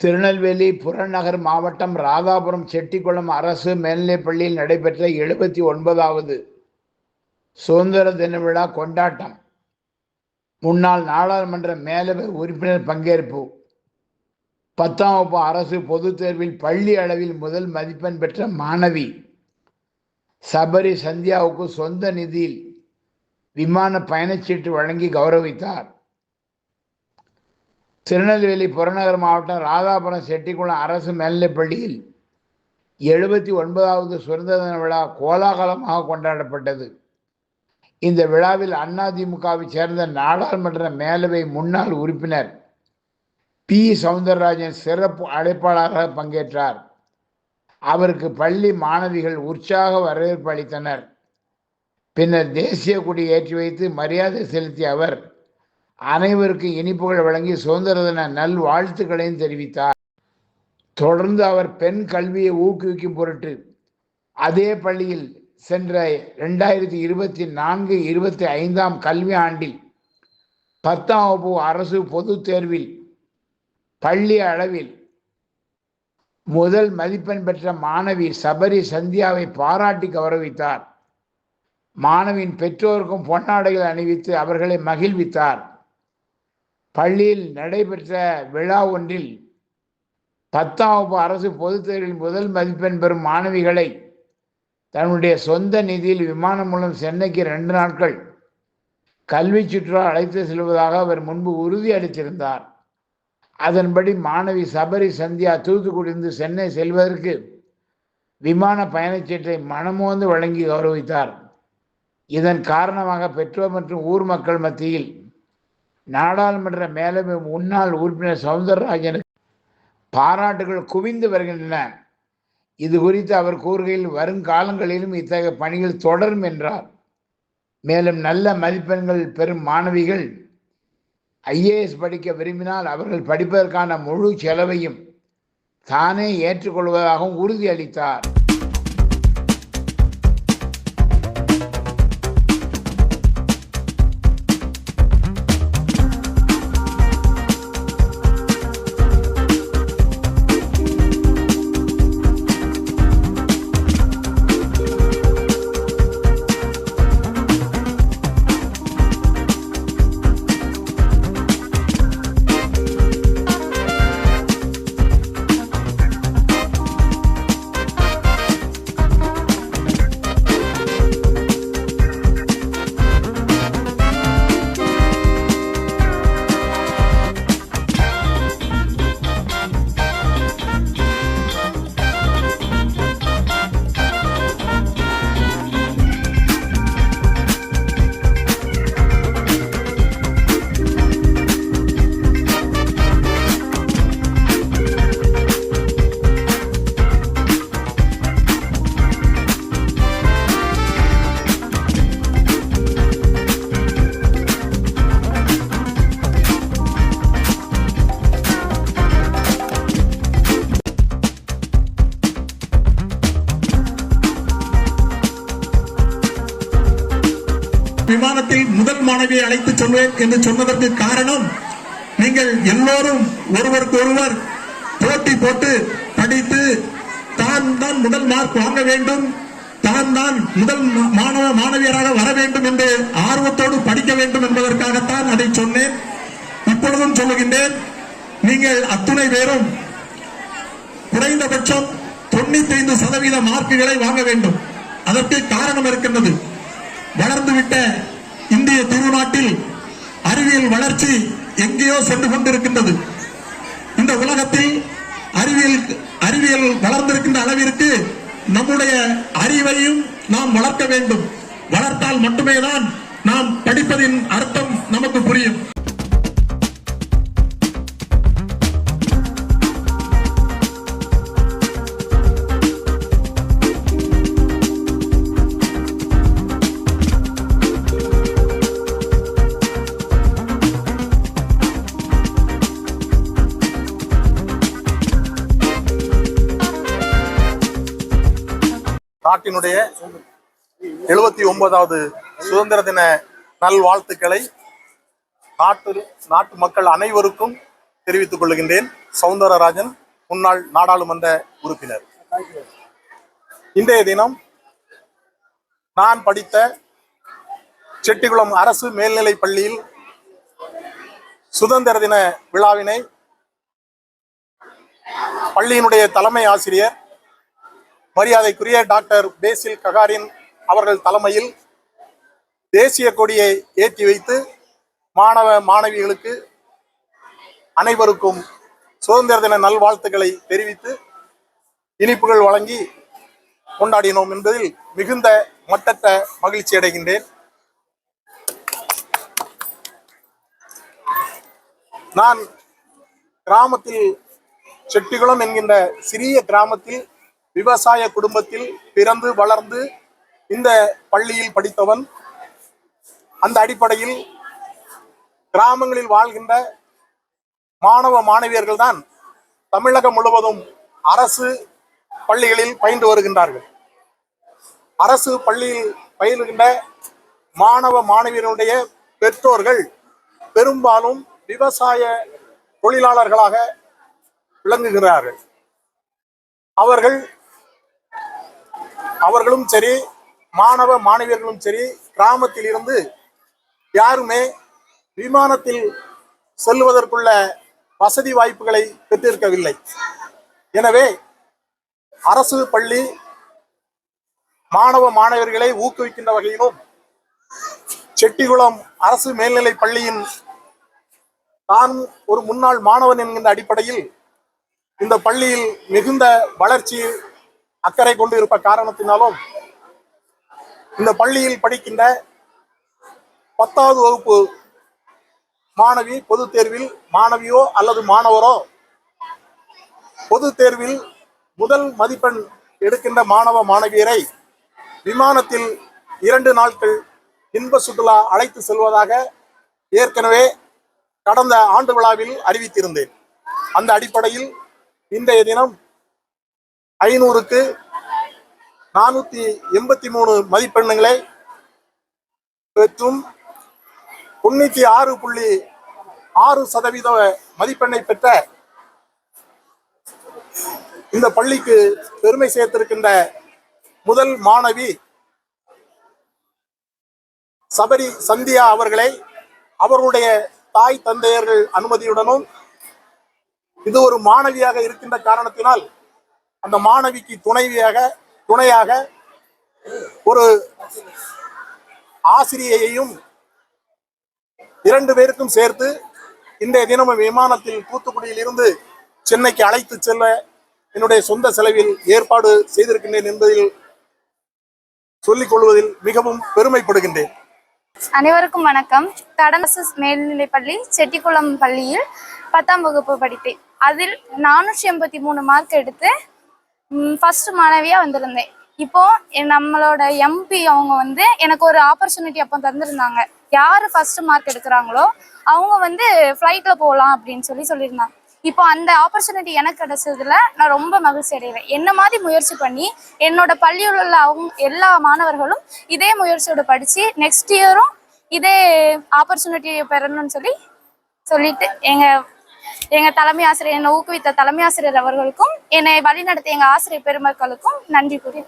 திருநெல்வேலி புறநகர் மாவட்டம் ராதாபுரம் செட்டிக்குளம் அரசு மேல்நிலைப்பள்ளியில் நடைபெற்ற எழுபத்தி ஒன்பதாவது சுதந்திர தின விழா கொண்டாட்டம். முன்னாள் நாடாளுமன்ற மேலவை உறுப்பினர் பங்கேற்பு. பத்தாம் வகுப்பு அரசு பொதுத் தேர்வில் பள்ளி அளவில் முதல் மதிப்பெண் பெற்ற மாணவி. சபரி சந்தியாவுக்கு சொந்த நிதியில் விமான பயணச்சீட்டு வழங்கி கௌரவித்தார். திருநெல்வேலி புறநகர் மாவட்டம் ராதாபுரம் செட்டிக்குளம் அரசு மேல்நிலைப்பள்ளியில் எழுபத்தி ஒன்பதாவது சுதந்திர தின விழா கோலாகலமாக கொண்டாடப்பட்டது. இந்த விழாவில் அதிமுகவை சேர்ந்த நாடாளுமன்ற மேலவை முன்னாள் உறுப்பினர் பி. சவுந்தரராஜன் சிறப்பு அழைப்பாளராக பங்கேற்றார். அவருக்கு பள்ளி மாணவிகள் உற்சாக வரவேற்பு அளித்தனர். பின்னர் தேசிய கொடி ஏற்றி வைத்து மரியாதை செலுத்திய அவர் அனைவருக்கும் இனிப்புகள் வழங்கி சுதந்திர தின நல் வாழ்த்துக்களையும் தெரிவித்தார். தொடர்ந்து அவர் பெண் கல்வியை ஊக்குவிக்கும் பொருட்டு அதே பள்ளியில் சென்ற ரெண்டாயிரத்தி இருபத்தி நான்கு இருபத்தி ஐந்தாம் கல்வி ஆண்டில் பத்தாம் வகுப்பு அரசு பொதுத் தேர்வில் பள்ளி அளவில் முதல் மதிப்பெண் பெற்ற மாணவி சபரி சந்தியாவை பாராட்டி கௌரவித்தார். மாணவியின் பெற்றோருக்கும் பொன்னாடைகள் அணிவித்து அவர்களை மகிழ்வித்தார். பள்ளியில் நடைபெற்ற விழா ஒன்றில் பத்தாம் வகுப்பு அரசு பொதுத் தேர்வில் முதல் மதிப்பெண் பெறும் மாணவிகளை தன்னுடைய சொந்த நிதியில் விமானம் மூலம் சென்னைக்கு ரெண்டு நாட்கள் கல்வி சுற்றுலா அழைத்து செல்வதாக அவர் முன்பு உறுதி அளித்திருந்தார். அதன்படி மாணவி சபரி சந்தியா தூத்துக்குடியிருந்து சென்னை செல்வதற்கு விமான பயணச்சீட்டை மனமோந்து வழங்கி கௌரவித்தார். இதன் காரணமாக பெற்றோர் மற்றும் ஊர் மக்கள் மத்தியில் நாடாளுமன்ற மேலவை முன்னாள் உறுப்பினர் சவுந்தரராஜனுக்கு பாராட்டுகள் குவிந்து வருகின்றன. இது குறித்து அவர் கூறுகையில் வருங்காலங்களிலும் இத்தகைய பணிகள் தொடரும் என்றார். மேலும் நல்ல மதிப்பெண்கள் பெறும் மாணவிகள் ஐஏஎஸ் படிக்க விரும்பினால் அவர்கள் படிப்பதற்கான முழு செலவையும் தானே ஏற்றுக்கொள்வதாகவும் உறுதியளித்தார். விமானத்தில் முதல் மாணவியை அழைத்து சொல்வேன் என்று சொன்னதற்கு காரணம் நீங்கள் எல்லோரும் ஒருவருக்கு ஒருவர் போட்டி போட்டு படித்து தான் தான் முதல் மார்க் வாங்க வேண்டும் தான் தான் முதல் மாணவ மாணவியராக வர வேண்டும் என்று ஆர்வத்தோடு படிக்க வேண்டும் என்பதற்காகத்தான் அதை சொன்னேன். இப்பொழுதும் சொல்லுகின்றேன் நீங்கள் அத்துணை பேரும் குறைந்தபட்சம் தொண்ணூத்தி ஐந்து சதவீத மார்க்குகளை வாங்க வேண்டும். அதற்கு காரணம் இருக்கின்றது. வளர்ந்துவிட்ட இந்திய திருநாட்டில் அறிவியல் வளர்ச்சி எங்கேயோ சென்று கொண்டிருக்கின்றது. இந்த உலகத்தில் அறிவியல் அறிவியல் வளர்ந்திருக்கின்ற அளவிற்கு நம்முடைய அறிவையும் நாம் வளர்க்க வேண்டும். வளர்த்தால் மட்டுமே தான் நாம் படிப்பதின் அர்த்தம் நமக்கு புரியும். நாட்டினுடைய எழுபத்தி ஒன்பதாவது சுதந்திர தின நல்வாழ்த்துக்களை நாட்டு நாட்டு மக்கள் அனைவருக்கும் தெரிவித்துக் கொள்கின்றேன். சவுந்தரராஜன் முன்னாள் நாடாளுமன்ற உறுப்பினர். இன்றைய தினம் நான் படித்த செட்டிகுளம் அரசு மேல்நிலைப் பள்ளியில் சுதந்திர தின விழாவினை பள்ளியினுடைய தலைமை ஆசிரியர் மரியாதைக்குரிய டாக்டர் பேசில் ககாரின் அவர்கள் தலைமையில் தேசிய கொடியை ஏற்றி வைத்து மாணவ மாணவிகளுக்கு அனைவருக்கும் சுதந்திர தின நல்வாழ்த்துக்களை தெரிவித்து இனிப்புகள் வழங்கி கொண்டாடினோம் என்பதில் மிகுந்த மட்டற்ற மகிழ்ச்சி அடைகின்றேன். நான் கிராமத்தில் செட்டிகுளம் என்கின்ற சிறிய கிராமத்தில் விவசாய குடும்பத்தில் பிறந்து வளர்ந்து இந்த பள்ளியில் படித்தவன் அந்த அடிப்படையில் கிராமங்களில் வாழ்கின்ற மாணவ மாணவியர்கள் தான் தமிழகம் முழுவதும் அரசு பள்ளிகளில் பயின்று வருகின்றார்கள். அரசு பள்ளியில் பயிலுகின்ற மாணவ மாணவியருடைய பெற்றோர்கள் பெரும்பாலும் விவசாய தொழிலாளர்களாக விளங்குகிறார்கள். அவர்கள் அவர்களும் சரி மாணவ மாணவியர்களும் சரி கிராமத்தில் இருந்து யாருமே விமானத்தில் செல்வதற்குள்ள வசதி வாய்ப்புகளை பெற்றிருக்கவில்லை. எனவே அரசு பள்ளி மாணவ மாணவர்களை ஊக்குவிக்கின்ற வகையிலும் செட்டிகுளம் அரசு மேல்நிலை பள்ளியின் நான் ஒரு முன்னாள் மாணவன் என்கின்ற அடிப்படையில் இந்த பள்ளியில் மிகுந்த வளர்ச்சி அக்கறை கொண்டு இருப்ப காரணத்தினாலும் இந்த பள்ளியில் படிக்கின்ற பத்தாவது வகுப்பு மாணவி பொது தேர்வில் மாணவியோ அல்லது மாணவரோ பொது தேர்வில் முதல் மதிப்பெண் எடுக்கின்ற மாணவ மாணவியரை விமானத்தில் இரண்டு நாட்கள் இன்ப சுற்றுலா அழைத்து செல்வதாக ஏற்கனவே கடந்த ஆண்டு விழாவில் அறிவித்திருந்தேன். அந்த அடிப்படையில் இன்றைய தினம் ஐநூறுக்கு நானூத்தி எண்பத்தி மூணு மதிப்பெண்ணுகளை பெற்றும் தொண்ணூத்தி ஆறு புள்ளி ஆறு சதவீத மதிப்பெண்ணை பெற்ற இந்த பள்ளிக்கு பெருமை சேர்த்திருக்கின்ற முதல் மாணவி சபரி சந்தியா அவர்களை அவருடைய தாய் தந்தையர்கள் அனுமதியுடனும் இது ஒரு மாணவியாக இருக்கின்ற காரணத்தினால் அந்த மாணவிக்கு துணைவியாக துணையாக ஒரு ஆசிரியையையும் இரண்டு பேருக்கும் சேர்த்து இன்றைய தினமும் விமானத்தில் தூத்துக்குடியில் இருந்து சென்னைக்கு அழைத்து செல்ல என்னுடைய சொந்த செலவில் ஏற்பாடு செய்திருக்கின்றேன் என்பதில் சொல்லிக் கொள்வதில் மிகவும் பெருமைப்படுகின்றேன். அனைவருக்கும் வணக்கம். கடனசு மேல்நிலைப்பள்ளி செட்டிக்குளம் பள்ளியில் பத்தாம் வகுப்பு படித்தேன் அதில் நானூற்றி எண்பத்தி மூணு மார்க் எடுத்து ஃபர்ஸ்ட் மாணவியாக வந்திருந்தேன். இப்போ என் நம்மளோட எம்பி அவங்க வந்து எனக்கு ஒரு ஆப்பர்ச்சுனிட்டி அப்போ தந்திருந்தாங்க. யார் ஃபர்ஸ்ட் மார்க் எடுக்கிறாங்களோ அவங்க வந்து ஃப்ளைட்டில் போகலாம் அப்படின்னு சொல்லி சொல்லியிருந்தாங்க. இப்போ அந்த ஆப்பர்ச்சுனிட்டி எனக்கு கிடைச்சதுல நான் ரொம்ப மகிழ்ச்சி அடைவேன். என்ன மாதிரி முயற்சி பண்ணி என்னோட பள்ளியில் உள்ள அவங்க எல்லா மாணவர்களும் இதே முயற்சியோட படித்து நெக்ஸ்ட் இயரும் இதே ஆப்பர்ச்சுனிட்டியை பெறணும்னு சொல்லி சொல்லிட்டு எங்கள் எங்கள் தலைமை ஆசிரியர் என்னை ஊக்குவித்த தலைமை ஆசிரியர் அவர்களுக்கும் என்னை வழிநடத்திய எங்கள் ஆசிரியர் பெருமக்களுக்கும் நன்றி கூறி